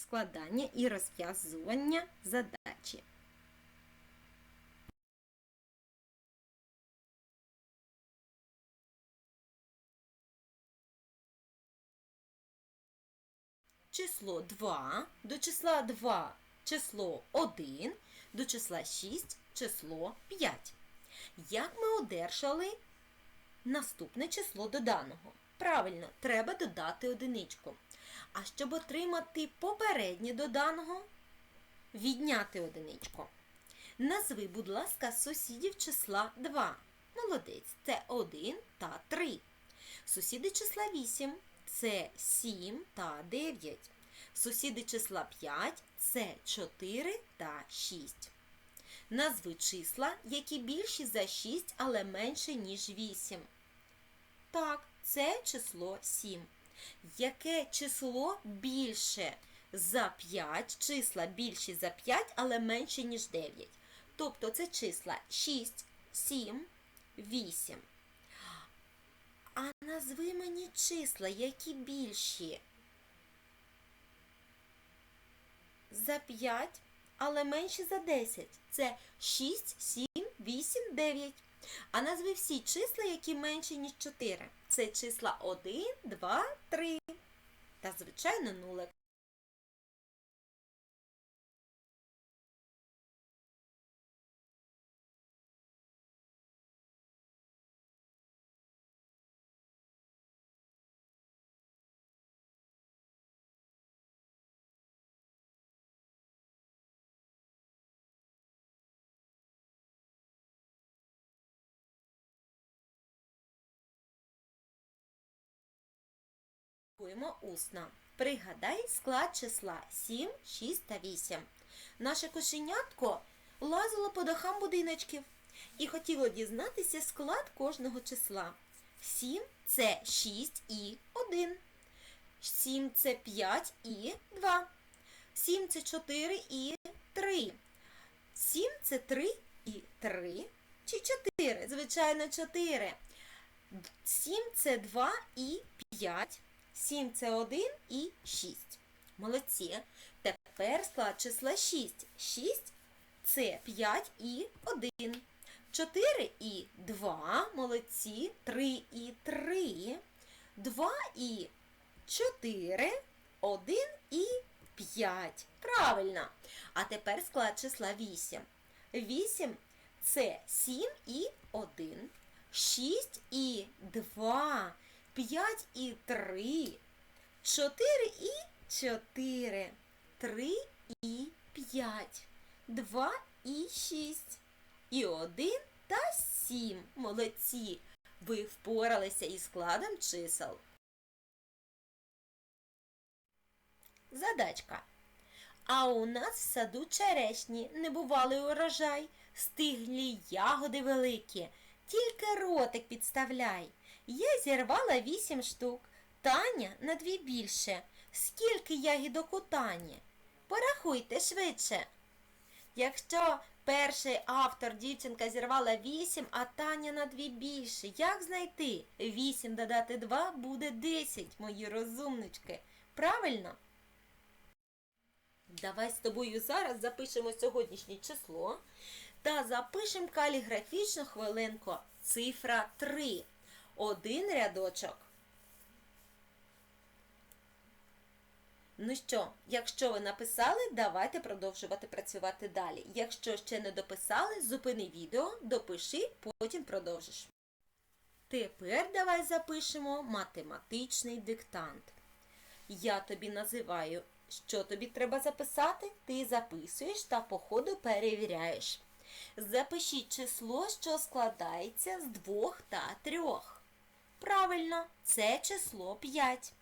складання і розв'язування задачі. Число 2, до числа 2 число 1, до числа 6 число 5. Як ми одержали наступне число до даного? Правильно, треба додати одиничку. А щоб отримати попереднє до даного, відняти одиничку. Назви, будь ласка, сусідів числа 2. Молодець, це 1 та 3. Сусіди числа 8 це 7 та 9. Сусіди числа 5 це 4 та 6. Назви числа, які більші за 6, але менше, ніж 8. Так, це число 7. Яке число більше за 5, числа більші за 5, але менше, ніж 9. Тобто це числа 6, 7, 8. А назви мені числа, які більші. За 5, але менші за 10. Це 6, 7, 8, 9. А назви всі числа, які менші, ніж 4. Це числа 1, 2, 3. Та, звичайно, нулик. Спробуємо усно. Пригадай склад числа 7, 6 та 8. Наше кошенятко лазило по дахам будиночків і хотіло дізнатися склад кожного числа. 7 це 6 і 1. 7 це 5 і 2. 7 це 4 і 3. 7 це 3 і 3. Чи 4? Звичайно, 4. 7 це 2 і 5. 7 це 1 і 6. Молодці. Тепер склад числа 6. 6 це 5 і 1. 4 і 2. Молодці. 3 і 3. 2 і 4. 1 і 5. Правильно. А тепер склад числа 8. 8 це 7 і 1. 6 і 2. 5 і 3, 4 і 4, 3 і 5, 2 і 6, і 1 та 7. Молодці! Ви впоралися із складом чисел. Задачка. А у нас в саду черешні небувалий урожай, стиглі ягоди великі, тільки ротик підставляй. Я зірвала вісім штук, Таня на дві більше. Скільки ягідок у Тані? Порахуйте швидше. Якщо перший автор дівчинка зірвала вісім, а Таня на дві більше, як знайти? Вісім додати два буде десять, мої розумнички. Правильно? Давай з тобою зараз запишемо сьогоднішнє число та запишемо каліграфічну хвилинку цифра 3 один рядочок. Ну що, якщо ви написали, давайте продовжувати працювати далі. Якщо ще не дописали, зупини відео, допиши, потім продовжиш. Тепер давай запишемо математичний диктант. Я тобі називаю, що тобі треба записати, ти записуєш та по ходу перевіряєш. Запишіть число, що складається з двох та трьох. Правильно, це число 5.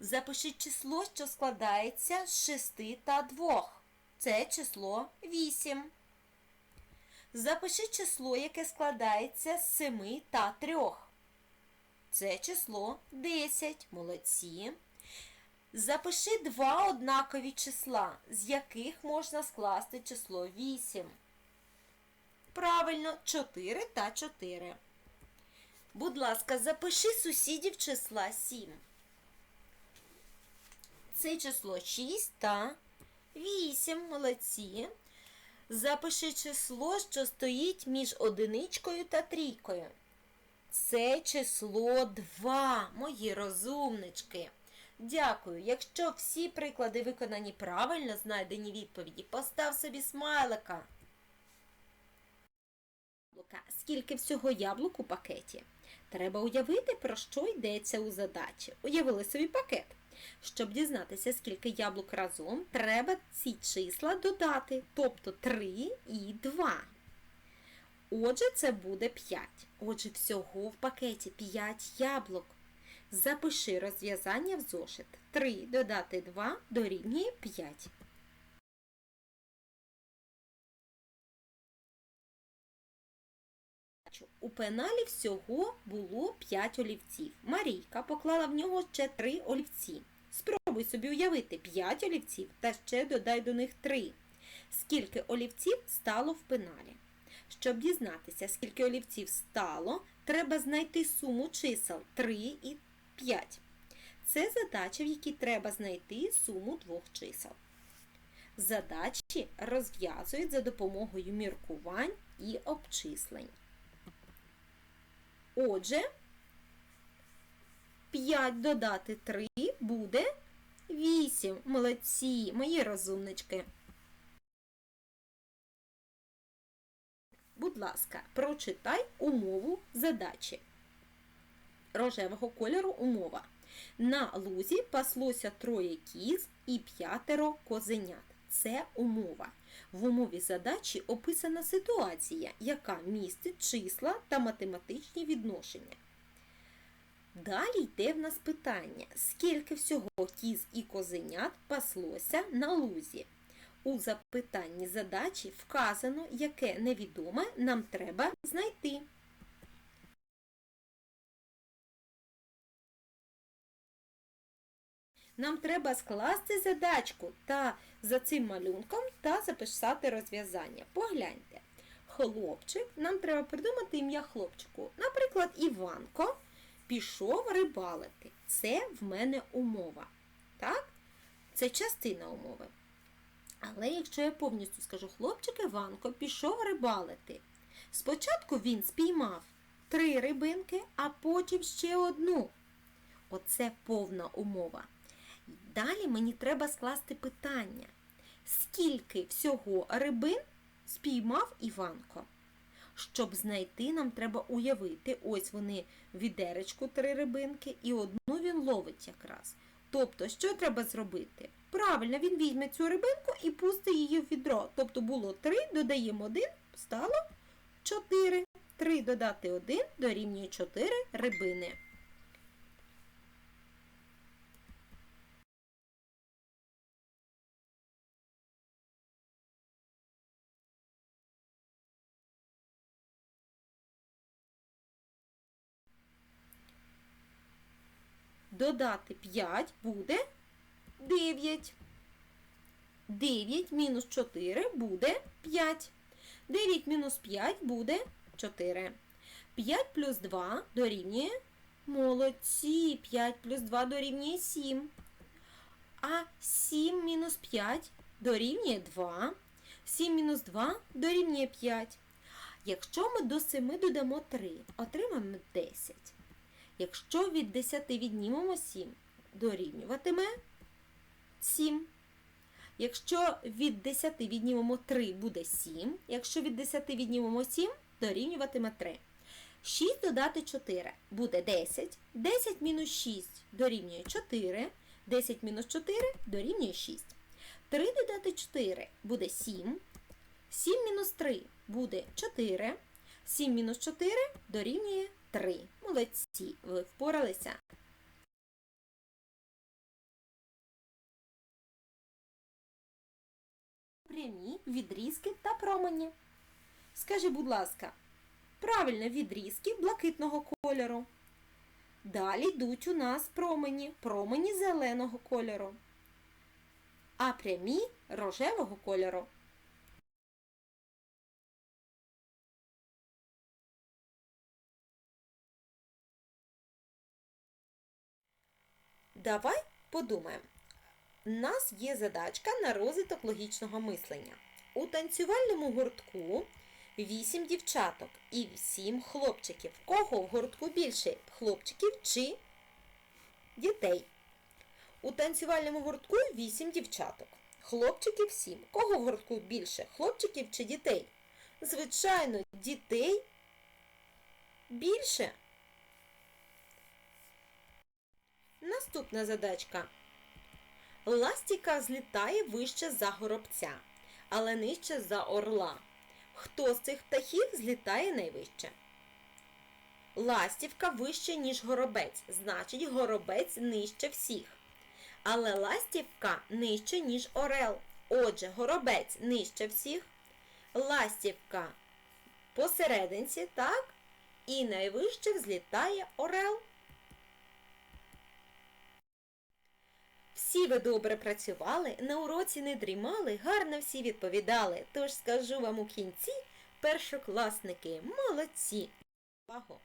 Запишіть число, що складається з 6 та 2. Це число 8. Запишіть число, яке складається з 7 та 3. Це число 10. Молодці. Запиши два однакові числа, з яких можна скласти число 8. Правильно, 4 та 4. Будь ласка, запиши сусідів числа 7. Це число 6 та 8. Молодці. Запиши число, що стоїть між одиничкою та трійкою. Це число 2, мої розумнички. Дякую. Якщо всі приклади виконані правильно, знайдені відповіді, постав собі смайлика. Скільки всього яблук у пакеті? Треба уявити, про що йдеться у задачі. Уявили собі пакет. Щоб дізнатися, скільки яблук разом, треба ці числа додати, тобто 3 і 2. Отже, це буде 5. Отже, всього в пакеті 5 яблук. Запиши розв'язання в зошит. 3 додати 2 дорівнює 5. У пеналі всього було 5 олівців. Марійка поклала в нього ще 3 олівці. Спробуй собі уявити 5 олівців та ще додай до них 3. Скільки олівців стало в пеналі? Щоб дізнатися, скільки олівців стало, треба знайти суму чисел 3 і 5. Це задача, в якій треба знайти суму двох чисел. Задачі розв'язують за допомогою міркувань і обчислень. Отже, 5 додати 3 буде 8. Молодці, мої розумнички. Будь ласка, прочитай умову задачі. Рожевого кольору умова. На лузі паслося троє кіз і п'ятеро козенят. Це умова. В умові задачі описана ситуація, яка містить числа та математичні відношення. Далі йде в нас питання, скільки всього кіз і козенят паслося на лузі. У запитанні задачі вказано, яке невідоме нам треба знайти. Нам треба скласти задачку та за цим малюнком та записати розв'язання. Погляньте. Хлопчик, нам треба придумати ім'я хлопчику. Наприклад, Іванко пішов рибалити. Це в мене умова. Так? Це частина умови. Але якщо я повністю скажу, хлопчик Іванко пішов рибалити. Спочатку він спіймав три рибинки, а потім ще одну. Оце повна умова. Далі мені треба скласти питання, скільки всього рибин спіймав Іванко? Щоб знайти, нам треба уявити, ось вони відеречку три рибинки, і одну він ловить якраз. Тобто, що треба зробити? Правильно, він візьме цю рибинку і пустить її в відро. Тобто було 3, додаємо 1, стало 4. 3 додати 1 дорівнює 4 рибини. Додати 5 буде 9. 9 мінус 4 буде 5. 9 мінус 5 буде 4. 5 плюс 2 дорівнює молодці. 5 плюс 2 дорівнює 7. А 7 мінус 5 дорівнює 2. 7 мінус 2 дорівнює 5. Якщо ми до 7 додамо 3, отримаємо 10. Якщо від 10 віднімемо 7, дорівнюватиме 7. Якщо від 10 віднімемо 3, буде 7. Якщо від 10 віднімемо 7, дорівнюватиме 3. 6 додати 4 буде 10. 10 мінус 6 дорівнює 4. 10 мінус 4 дорівнює 6. 3 додати 4 буде 7. 7 мінус 3 буде 4. 7 мінус 4 дорівнює 3. Молодці, ви впоралися. Прямі відрізки та промені. Скажи, будь ласка, правильно відрізки блакитного кольору. Далі йдуть у нас промені, промені зеленого кольору. А прямі рожевого кольору. Давай подумаємо. У нас є задачка на розвиток логічного мислення. У танцювальному гуртку 8 дівчаток і 7 хлопчиків. Кого в гуртку більше? Хлопчиків чи дітей? У танцювальному гуртку 8 дівчаток. Хлопчиків 7. Кого в гуртку більше? Хлопчиків чи дітей? Звичайно, дітей більше. Наступна задачка. Ластіка злітає вище за горобця, але нижче за орла. Хто з цих птахів злітає найвище? Ластівка вище, ніж горобець, значить горобець нижче всіх. Але ластівка нижче, ніж орел. Отже, горобець нижче всіх, ластівка посерединці, так? І найвище взлітає орел. Всі ви добре працювали, на уроці не дрімали, гарно всі відповідали. Тож скажу вам у кінці, першокласники, молодці! Увагу!